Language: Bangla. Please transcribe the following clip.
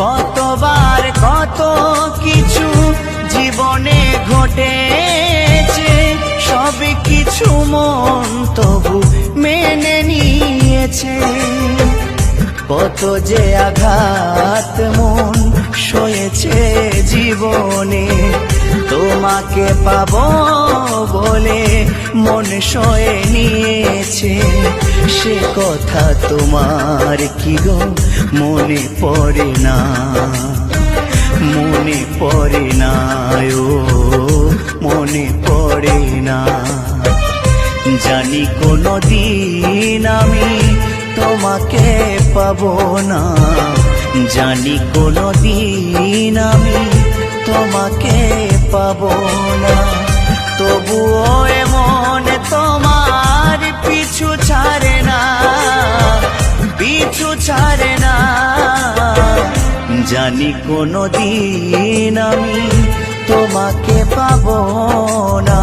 কতবার কত কিছু জীবনে ঘটেছে সব কিছু মন তবু মেনে নিয়েছে। কত যে আঘাত মন সয়েছে জীবনে, তোমাকে পাব বলে মন সয়ে নিয়েছে। সে কথা তোমার কি গো? মনে পড়ে না। মনে পড়ে না ও, মনে পড়ে না। জানি কোনো দিন আমি তোমাকে পাব না। জানি কোনো দিন আমি তোমাকে পাব না। তবুও জানি কোনো দিন আমি তোমাকে পাবো না।